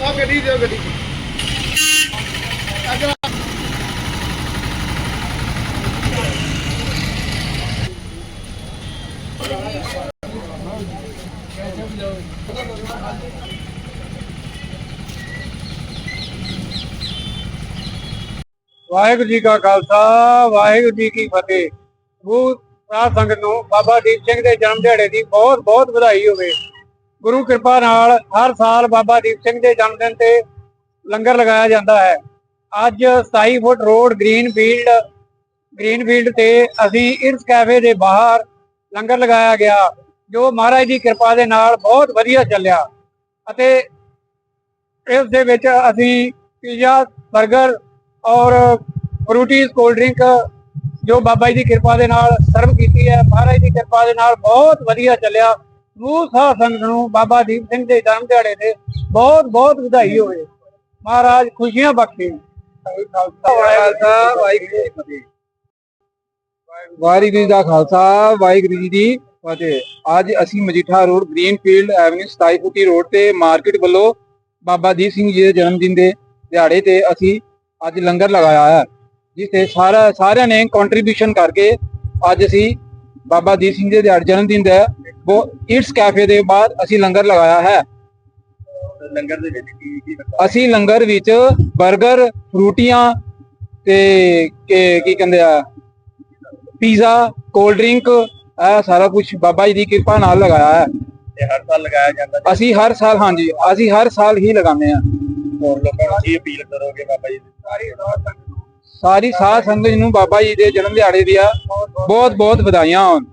ਆ ਗੱਡੀ ਦਿਓ ਗੱਡੀ। ਵਾਹਿਗੁਰੂ ਜੀ ਕਾ ਖਾਲਸਾ, ਵਾਹਿਗੁਰੂ ਜੀ ਕੀ ਫਤਿਹ। ਗੁਰੂ ਸਾਧ ਸੰਗਤ ਨੂੰ ਬਾਬਾ ਦੀਪ ਸਿੰਘ ਦੇ ਜਨਮ ਦਿਹਾੜੇ ਦੀ ਬਹੁਤ ਬਹੁਤ ਵਧਾਈ ਹੋਵੇ। ਗੁਰੂ ਕਿਰਪਾ ਨਾਲ ਹਰ ਸਾਲ ਬਾਬਾ ਦੀਪ ਸਿੰਘ ਦੇ ਜਨਮ ਦਿਨ ਤੇ ਲੰਗਰ ਲਗਾਇਆ ਜਾਂਦਾ ਹੈ। ਅੱਜ 27 foot road green field green field ਤੇ ਅਸੀਂ ਇਰਸ ਕੈਫੇ ਦੇ ਬਾਹਰ ਲੰਗਰ ਲਗਾਇਆ ਗਿਆ, ਜੋ ਮਹਾਰਾਜ ਦੀ ਕਿਰਪਾ ਦੇ ਨਾਲ ਬਹੁਤ ਵਧੀਆ ਚੱਲਿਆ। ਅਤੇ ਇਸ ਦੇ ਵਿੱਚ ਅਸੀਂ ਪੀਜ਼ਾ 버ਗਰ ਔਰ ਫਰੂਟੀਜ਼ ਕੋਲਡ ਡਰਿੰਕ ਜੋ ਬਾਬਾ ਜੀ ਦੀ ਕਿਰਪਾ ਦੇ ਨਾਲ ਸਰਵ ਕੀਤੀ ਹੈ, ਮਹਾਰਾਜ ਦੀ ਕਿਰਪਾ ਦੇ ਨਾਲ ਬਹੁਤ ਵਧੀਆ ਚੱਲਿਆ। ਸਮੂਹ ਸਾਧ ਸੰਗਤ ਨੂੰ ਬਾਬਾ ਦੀਪ ਸਿੰਘ ਦੇ ਜਨਮ ਦਿਹਾੜੇ ਤੇ ਬਹੁਤ ਬਹੁਤ ਵਧਾਈ ਹੋਵੇ। ਮਹਾਰਾਜ ਖੁਸ਼ੀਆਂ ਬਖਸ਼ੇ। ਖਾਲਸਾ, ਵਾਹਿਗੁਰੂ ਜੀ ਕੀ ਫਤਿਹ। ਵਾਹਿਗੁਰੂ ਜੀ ਦਾ ਖਾਲਸਾ ਵਾਹਿਗੁਰੂ ਜੀ ਦੀ ਫਤਿਹ। ਅੱਜ ਅਸੀਂ ਮਜੀਠਾ ਰੋਡ ਗ੍ਰੀਨਫੀਲਡ ਐਵਨਿਊ 27 ਫੁੱਟੀ ਰੋਡ ਤੇ ਮਾਰਕੀਟ ਵੱਲੋਂ ਬਾਬਾ ਦੀਪ ਸਿੰਘ ਜੀ ਦੇ ਜਨਮ ਦਿਨ ਦੇ ਦਿਹਾੜੇ ਤੇ ਅਸੀਂ ਅੱਜ ਲੰਗਰ ਲਗਾਇਆ ਹੈ ਜਿਸ ਤੇ ਸਾਰਾ ਸਾਰਿਆਂ ਨੇ ਕੰਟਰੀਬਿਊਸ਼ਨ ਕਰਕੇ ਅੱਜ ਅਸੀਂ ਬਾਬਾ ਦੀਪ ਸਿੰਘ ਜੀ ਦੇ ਦਿਹਾੜੇ ਜਨਮ ਦਿਨ ਦਾ ਉਹ ਇਟਸ ਕੈਫੇ ਦੇ ਬਾਅਦ ਅਸੀਂ ਲੰਗਰ ਲਗਾਇਆ ਹੈ। ਲੰਗਰ ਦੇ ਵਿੱਚ ਕੀ ਕੀ ਅਸੀਂ ਲੰਗਰ ਵਿੱਚ 버ਗਰ ਫਰੂਟੀਆਂ ਤੇ ਕੀ ਕਹਿੰਦੇ ਆ? ਪੀਜ਼ਾ ਕੋਲਡ ਡਰਿੰਕ ਇਹ ਸਾਰਾ ਕੁਝ ਬਾਬਾ ਜੀ ਦੀ ਕਿਰਪਾ ਨਾਲ ਲਗਾਇਆ ਹੈ। ਤੇ ਹਰ ਸਾਲ ਲਗਾਇਆ ਜਾਂਦਾ ਤੇ ਅਸੀਂ ਹਰ ਸਾਲ ਹਾਂਜੀ ਅਸੀਂ ਹਰ ਸਾਲ ਹੀ ਲਗਾਉਂਦੇ ਹਾਂ। ਹੋਰ ਲੋਕਾਂ ਨੂੰ ਕੀ ਅਪੀਲ ਕਰੋਗੇ ਬਾਬਾ ਜੀ ਦੀ? ਸਾਰੀ ਸਾਰੀ ਸਾਧ ਸੰਗਤ ਨੂੰ ਬਾਬਾ ਜੀ ਦੇ ਜਨਮ ਦਿਹਾੜੇ ਦੀਆਂ ਬਹੁਤ ਬਹੁਤ ਵਧਾਈਆਂ ਹੋਣ।